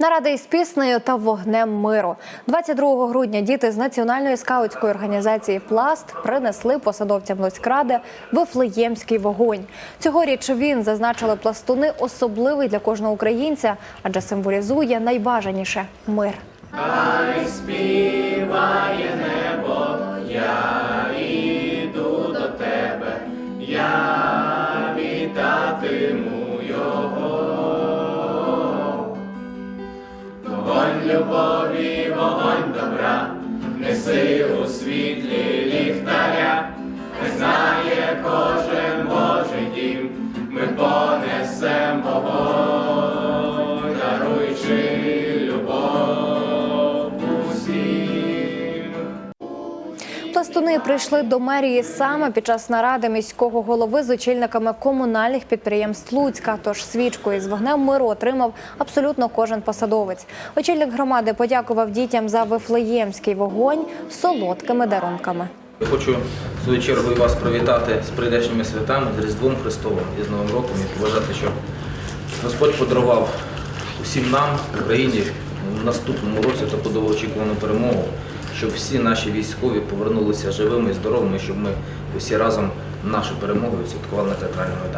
Нарада із піснею та вогнем миру. 22 грудня діти з національної скаутської організації Пласт принесли посадовцям Луцькради вифлеємський вогонь. Цьогоріч він зазначили пластуни особливий для кожного українця, адже символізує найбажаніше мир. любові вогонь добра, неси у світлі ліхтаря, не знає кожен Божий дім, ми понесемо вогонь. Пластуни прийшли до мерії саме під час наради міського голови з очільниками комунальних підприємств Луцька. Тож свічку із вогнем миру отримав абсолютно кожен посадовець. Очільник громади подякував дітям за вифлеємський вогонь солодкими дарунками. Хочу в свою чергу вас привітати з прийдешніми святами, з Різдвом Христовим і з Новим роком і побажати, щоб Господь подарував усім нам, Україні, в наступному році таку довгоочікувану перемогу, щоб всі наші військові повернулися живими і здоровими, щоб ми усі разом нашу перемогу відсвяткували на театральному майдані.